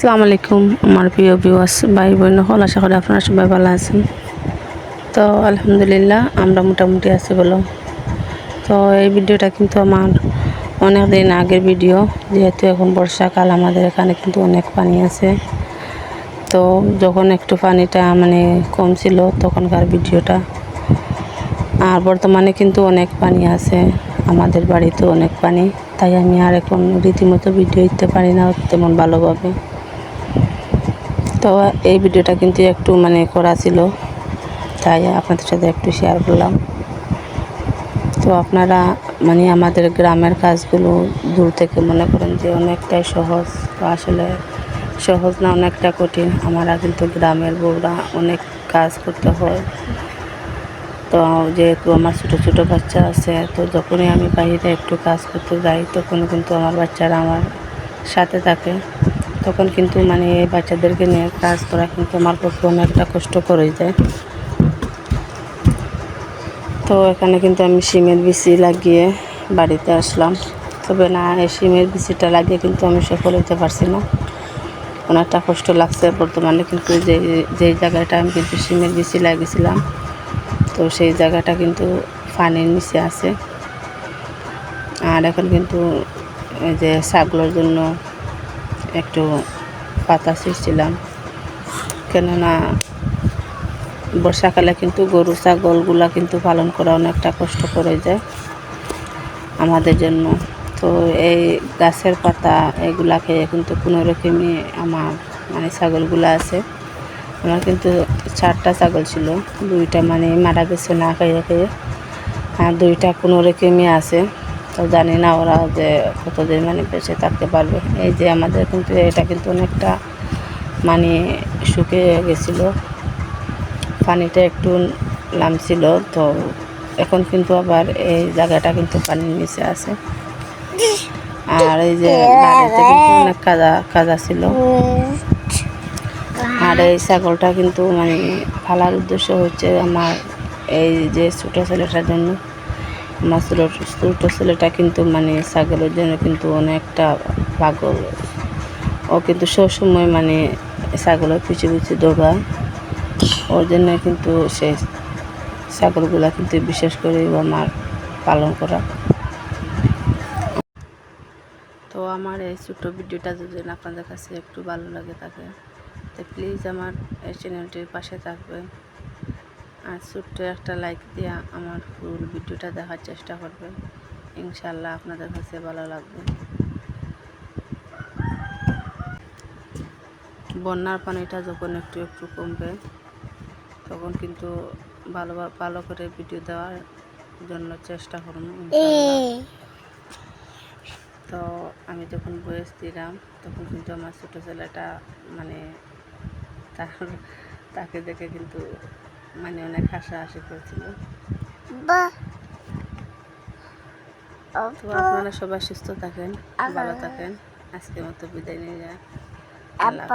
আসসালামু আলাইকুম, আমার প্রিয় ভিউয়ার্স ভাই বোন হল আশা করি আপনারা সবাই ভালো আছেন। তো আলহামদুলিল্লাহ, আমরা মোটামুটি আছি বলো তো এই ভিডিওটা কিন্তু আমার অনেক দিন আগের ভিডিও, যেহেতু এখন বর্ষাকাল, আমাদের এখানে কিন্তু অনেক পানি আছে। তো যখন একটু পানিটা মানে কম ছিল, তখনকার ভিডিওটা। আর বর্তমানে কিন্তু অনেক পানি আছে, আমাদের বাড়িতে অনেক পানি, তাই আমি আর এখন রীতিমতো ভিডিও দিতে পারি না তেমন ভালোভাবে। তো এই ভিডিওটা কিন্তু একটু মানে করা ছিল, তাই আপনাদের সাথে একটু শেয়ার করলাম। তো আপনারা মানে আমাদের গ্রামের কাজগুলো দূর থেকে মনে করেন যে অনেকটাই সহজ। তো আসলে সহজ না অনেকটা কঠিন, আমরা কিন্তু গ্রামের বউরা অনেক কাজ করতে হয়। তো যেহেতু আমার ছোটো ছোটো বাচ্চা আছে, তো যখনই আমি বাইরে একটু কাজ করতে যাই তখন কিন্তু আমার বাচ্চারা আমার সাথে থাকে। তখন কিন্তু মানে বাচ্চাদেরকে নিয়ে কাজ করা কিন্তু আমার পক্ষে অনেকটা কষ্ট করে যায়। তো এখানে কিন্তু আমি সিমের বিচি লাগিয়ে বাড়িতে আসলাম। তবে না, এই সিমের বিচিটা লাগিয়ে কিন্তু আমি সফল হতে পারছি না। অনেকটা কষ্ট লাগছে বর্তমানে কিন্তু যে যেই জায়গাটা আমি কিন্তু সিমের বিচি লাগিয়েছিলাম, তো সেই জায়গাটা কিন্তু পানির নিচে আছে। আর এখন কিন্তু এই যে ছাগলের জন্য একটু পাতা ছিঁড়ছিলাম কেননা বর্ষাকালে কিন্তু গরু, ছাগলগুলা কিন্তু পালন করা অনেকটা কষ্ট করে যায় আমাদের জন্য। তো এই গাছের পাতা এগুলা খেয়ে কিন্তু কোনো রকমই আমার মানে ছাগলগুলো আছে। আমার কিন্তু চারটা ছাগল ছিল, দুইটা মানে মারা গেছে না খেয়ে খেয়ে, আর দুইটা কোনো রকমই আছে। তো জানি না ওরা যে কতদিন মানে বেঁচে থাকতে পারবে। এই যে আমাদের কিন্তু এটা কিন্তু অনেকটা মানে শুকিয়ে গেছিল। পানিটা একটু নামছিল, তো এখন কিন্তু আবার এই জায়গাটা কিন্তু পানির নিচে আছে। আর এই যে অনেক কাদা কাদা ছিল। আর এই ছাগলটা কিন্তু মানে ফালার উদ্দেশ্য হচ্ছে আমার এই যে ছোটো ছেলেটার জন্য। আমার ছোটো ছেলেটা কিন্তু মানে ছাগলের জন্য কিন্তু অনেকটা পাগল। ও কিন্তু সবসময় মানে ছাগলের পিছু পিছু দৌড়ায় ওর জন্য কিন্তু সে ছাগলগুলা কিন্তু বিশেষ করে আমার পালন করা। তো আমার এই ছোট্ট ভিডিওটা যদি আপনাদের কাছে একটু ভালো লাগে থাকে, তো প্লিজ আমার এই চ্যানেলটির পাশে থাকবেন। আর ছোট্ট একটা লাইক দিয়ে আমার ফুল ভিডিওটা দেখার চেষ্টা করবেন। ইনশাল্লাহ আপনাদের কাছে ভালো লাগবে। বন্যার পানিটা যখন একটু একটু কমবে তখন কিন্তু ভালো ভালো করে ভিডিও দেওয়ার জন্য চেষ্টা করব তো আমি যখন বয়স দিলাম তখন কিন্তু আমার ছোটো ছেলেটা মানে তার তাকে দেখে কিন্তু মানে অনেক হাসাহাসি করেছিল। তো আপনারা সবাই সুস্থ থাকেন ভালো থাকেন। আজকে মতো বিদায় নিয়ে যায় আল্লাহ.